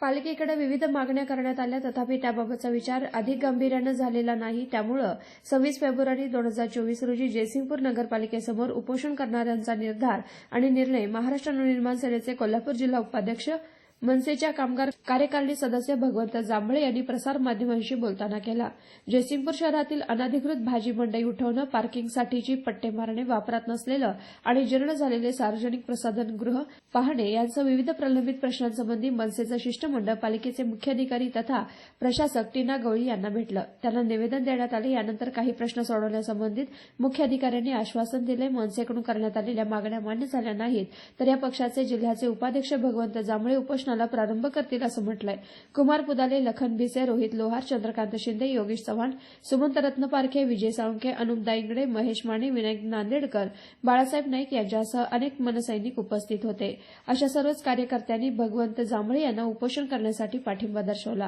पालिकेकडे विविध मागण्या करण्यात आल्या. तथापि त्याबाबतचा विचार अधिक गांभीर्यानं झालेला नाही. त्यामुळं सव्वीस फेब्रुवारी दोन हजार चोवीस रोजी जयसिंगपूर नगरपालिकेसमोर उपोषण करणाऱ्यांचा निर्धार आणि निर्णय महाराष्ट्र नवनिर्माण सेनेचे कोल्हापूर जिल्हा उपाध्यक्ष मनसेच्या कामगार कार्यकारिणी सदस्य भगवंत जांभळे यांनी प्रसारमाध्यमांशी बोलताना केला. जयसिंगपूर शहरातील अनधिकृत भाजी मंडई उठवणं पार्किंगसाठीची पट्टे मारणे वापरात नसलेलं आणि जीर्ण झालेले सार्वजनिक प्रसाधनगृह पाहणे यांसह विविध प्रलंबित प्रश्नांसंबंधी मनसेचं शिष्टमंडळ पालिकेचे मुख्याधिकारी तथा प्रशासक टीना गवळी यांना भेटलं. त्यांना निवेदन देण्यात आले. यानंतर काही प्रश्न सोडवण्यासंबंधित मुख्याधिकाऱ्यांनी आश्वासन दिले. मनसेकडून करण्यात आलेल्या मागण्या मान्य झाल्या नाहीत. तर या पक्षाचे जिल्ह्याचे उपाध्यक्ष भगवंत जांभळे अधिवेशनाला प्रारंभ करतील असं म्हटलंय. कुमार पुदाले लखन भिसे रोहित लोहार चंद्रकांत शिंदे योगेश चव्हाण सुमंत रत्नपारखे विजय साळुंखे अनुप दाईंगडे महेश माने विनायक नांदेडकर बाळासाहेब नाईक यांच्यासह अनेक मनसैनिक उपस्थित होते. अशा सर्वच कार्यकर्त्यांनी भगवंत जांभळे यांना उपोषण करण्यासाठी पाठिंबा दर्शवला.